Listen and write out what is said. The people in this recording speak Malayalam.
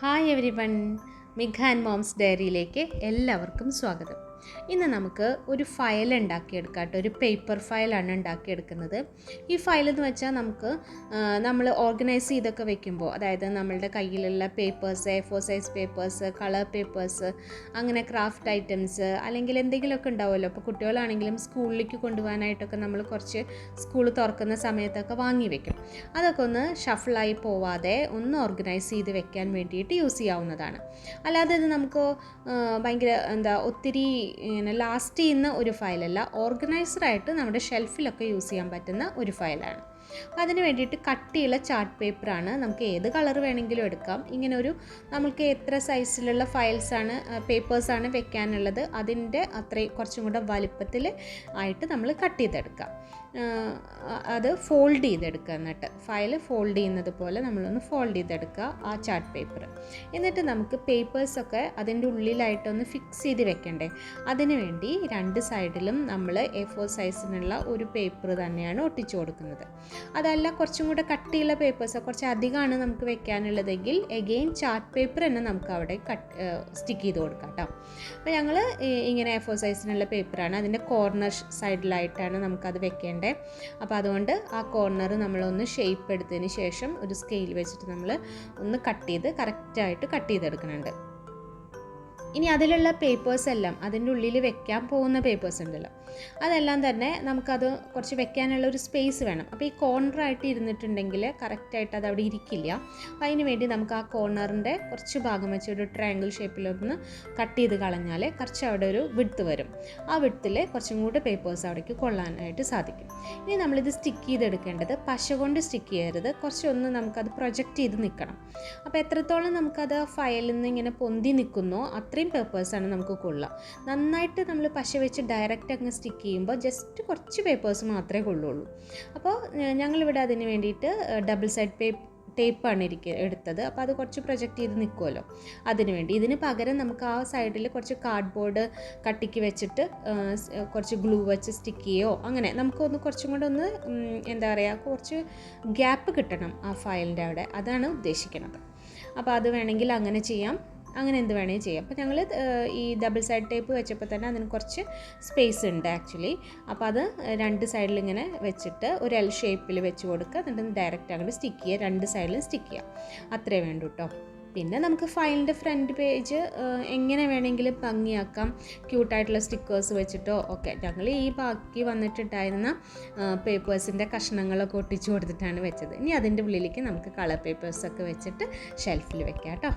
Hi everyone Migha and moms ഡയറിയിലേക്ക് എല്ലാവർക്കും സ്വാഗതം. ഇന്ന് നമുക്ക് ഒരു ഫയൽ ഉണ്ടാക്കിയെടുക്കാം കേട്ടോ ഒരു പേപ്പർ ഫയലാണ് ഉണ്ടാക്കിയെടുക്കുന്നത്. ഈ ഫയൽ എന്ന് വെച്ചാൽ നമുക്ക് നമ്മൾ ഓർഗനൈസ് ചെയ്തൊക്കെ വെക്കുമ്പോൾ അതായത് നമ്മളുടെ കയ്യിലുള്ള papers A four size papers colour papers അങ്ങനെ ക്രാഫ്റ്റ് ഐറ്റംസ് അല്ലെങ്കിൽ എന്തെങ്കിലുമൊക്കെ ഉണ്ടാവുമല്ലോ. അപ്പോൾ കുട്ടികളാണെങ്കിലും സ്കൂളിലേക്ക് കൊണ്ടുപോകാനായിട്ടൊക്കെ നമ്മൾ കുറച്ച് സ്കൂൾ തുറക്കുന്ന സമയത്തൊക്കെ വാങ്ങി വെക്കും. അതൊക്കെ ഒന്ന് ഷഫിളായി പോവാതെ ഒന്ന് ഓർഗനൈസ് ചെയ്ത് വെക്കാൻ വേണ്ടിയിട്ട് യൂസ് ചെയ്യാവുന്നതാണ്. അല്ലാതെ ഇത് നമുക്ക് ഭയങ്കര എന്താ ഒത്തിരി ഇങ്ങനെ ലാസ്റ്റ് ചെയ്യുന്ന ഒരു ഫയലല്ല ഓർഗനൈസറായിട്ട് നമ്മുടെ ഷെൽഫിലൊക്കെ യൂസ് ചെയ്യാൻ പറ്റുന്ന ഒരു ഫയലാണ് അപ്പോൾ അതിന് വേണ്ടിയിട്ട് കട്ടിയുള്ള ചാർട്ട് പേപ്പറാണ് നമുക്ക് ഏത് കളർ വേണമെങ്കിലും എടുക്കാം. ഇങ്ങനെ ഒരു നമുക്ക് എത്ര സൈസിലുള്ള ഫയൽസാണ് പേപ്പേഴ്സാണ് വെക്കാനുള്ളത്. അതിന്റെ അത്രയും കുറച്ചും കൂടെ വലിപ്പത്തിൽ ആയിട്ട് നമ്മൾ കട്ട് ചെയ്തെടുക്കാം. അത് ഫോൾഡ് ചെയ്തെടുക്കുക എന്നിട്ട്. ഫയൽ ഫോൾഡ് ചെയ്യുന്നത് പോലെ നമ്മളൊന്ന് ഫോൾഡ് ചെയ്തെടുക്കുക ആ ചാർട്ട് പേപ്പർ എന്നിട്ട് നമുക്ക് പേപ്പേഴ്സൊക്കെ അതിന്റെ ഉള്ളിലായിട്ടൊന്ന് ഫിക്സ് ചെയ്ത് വെക്കണ്ടേ? അതിന് വേണ്ടി രണ്ട് സൈഡിലും നമ്മൾ എ ഫോർ സൈസിനുള്ള ഒരു പേപ്പർ തന്നെയാണ് ഒട്ടിച്ചു കൊടുക്കുന്നത്. അതല്ല കുറച്ചും കൂടെ കട്ടിയുള്ള പേപ്പേഴ്സ് കുറച്ച് അധികമാണ് നമുക്ക് വെക്കാനുള്ളതെങ്കിൽ എഗെയിൻ ചാർട്ട് പേപ്പർ തന്നെ നമുക്ക് അവിടെ കട്ട് സ്റ്റിക്ക് ചെയ്ത് കൊടുക്കാം കേട്ടോ അപ്പോൾ ഞങ്ങൾ ഇങ്ങനെ എ ഫോർ സൈസിനുള്ള പേപ്പറാണ് അതിന്റെ കോർണർ സൈഡിലായിട്ടാണ് നമുക്കത് വെക്കേണ്ടത് അപ്പോൾ അതുകൊണ്ട് ആ കോർണർ നമ്മളൊന്ന് ഷേപ്പ് എടുത്തതിന് ശേഷം ഒരു സ്കെയിൽ വെച്ചിട്ട് നമ്മൾ ഒന്ന് കട്ട് ചെയ്ത് കറക്റ്റായിട്ട് കട്ട് ചെയ്തെടുക്കുന്നുണ്ട്. ഇനി അതിലുള്ള പേപ്പേഴ്സ് എല്ലാം അതിന്റെ ഉള്ളിൽ വെക്കാൻ പോകുന്ന പേപ്പേഴ്സ് ഉണ്ടല്ലോ. അതെല്ലാം തന്നെ നമുക്കത് കുറച്ച് വെക്കാനുള്ള ഒരു സ്പേസ് വേണം. അപ്പോൾ ഈ കോർണറായിട്ട് ഇരുന്നിട്ടുണ്ടെങ്കിൽ കറക്റ്റായിട്ട് അത് അവിടെ ഇരിക്കില്ല. അപ്പോൾ അതിന് വേണ്ടി നമുക്ക് ആ കോർണറിന്റെ കുറച്ച് ഭാഗം വെച്ച് ഒരു ട്രയാങ്കിൾ ഷേപ്പിലൊന്ന് കട്ട് ചെയ്ത് കളഞ്ഞാൽ കുറച്ച് അവിടെ ഒരു വിടുത്ത് വരും. ആ വിടുത്തിൽ കുറച്ചും കൂടെ പേപ്പേഴ്സ് അവിടേക്ക് കൊള്ളാനായിട്ട് സാധിക്കും. ഇനി നമ്മളിത് സ്റ്റിക്ക് ചെയ്തെടുക്കേണ്ടത് പശ കൊണ്ട് സ്റ്റിക്ക് ചെയ്യരുത്. കുറച്ചൊന്ന് നമുക്കത് പ്രൊജക്റ്റ് ചെയ്ത് നിൽക്കണം അപ്പോൾ എത്രത്തോളം നമുക്കത് ഫയലിൽ നിന്ന് ഇങ്ങനെ പൊന്തി നിൽക്കുന്നോ അത്രയും പേപ്പേഴ്സാണ് നമുക്ക് കൊള്ളുക നന്നായിട്ട് നമ്മൾ പശ വെച്ച് ഡയറക്റ്റ് അങ്ങ് സ്റ്റിക്ക് ചെയ്യുമ്പോൾ ജസ്റ്റ് കുറച്ച് പേപ്പേഴ്സ് മാത്രമേ കൊള്ളുള്ളൂ. അപ്പോൾ ഞങ്ങളിവിടെ അതിന് വേണ്ടിയിട്ട് ഡബിൾ സൈഡ് പേപ്പ് ടേപ്പാണ് ഇരിക്കുക എടുത്തത്. അപ്പോൾ അത് കുറച്ച് പ്രൊജക്റ്റ് ചെയ്ത് നിൽക്കുമല്ലോ അതിന് വേണ്ടി. ഇതിന് പകരം നമുക്ക് ആ സൈഡിൽ കുറച്ച് കാർഡ്ബോർഡ് കട്ടിക്ക് വെച്ചിട്ട് കുറച്ച് ഗ്ലൂ വെച്ച് സ്റ്റിക്ക് ചെയ്യോ അങ്ങനെ നമുക്കൊന്ന് കുറച്ചും കൂടെ ഒന്ന് എന്താ പറയുക കുറച്ച് ഗ്യാപ്പ് കിട്ടണം ആ ഫയലിന്റെ അവിടെ. അതാണ് ഉദ്ദേശിക്കുന്നത് അപ്പോൾ അത് വേണമെങ്കിൽ അങ്ങനെ ചെയ്യാം. അങ്ങനെ എന്ത് വേണേലും ചെയ്യാം. അപ്പോൾ ഞങ്ങൾ ഈ ഡബിൾ സൈഡ് ടേപ്പ് വെച്ചപ്പോൾ തന്നെ അതിന് കുറച്ച് സ്പേസ് ഉണ്ട് ആക്ച്വലി അപ്പോൾ അത് രണ്ട് സൈഡിൽ ഇങ്ങനെ വെച്ചിട്ട് ഒരു എൽ ഷേപ്പിൽ വെച്ച് കൊടുക്കുക. എന്നിട്ട് ഡയറക്റ്റ് അങ്ങോട്ട് സ്റ്റിക്ക് ചെയ്യുക. രണ്ട് സൈഡിലും സ്റ്റിക്ക് ചെയ്യുക. അത്രേ വേണ്ടൂ കേട്ടോ പിന്നെ നമുക്ക് ഫയലിന്റെ ഫ്രണ്ട് പേജ് എങ്ങനെ വേണമെങ്കിലും ഭംഗിയാക്കാം. ക്യൂട്ടായിട്ടുള്ള സ്റ്റിക്കേഴ്സ് വെച്ചിട്ടോ ഒക്കെ. ഞങ്ങൾ ഈ ബാക്കി വന്നിട്ടുണ്ടായിരുന്ന പേപ്പേഴ്സിന്റെ കഷ്ണങ്ങളൊക്കെ ഒട്ടിച്ചു കൊടുത്തിട്ടാണ് വെച്ചത്. ഇനി അതിന്റെ ഉള്ളിലേക്ക് നമുക്ക് കളർ പേപ്പേഴ്സൊക്കെ വെച്ചിട്ട് ഷെൽഫിൽ വെക്കാം കേട്ടോ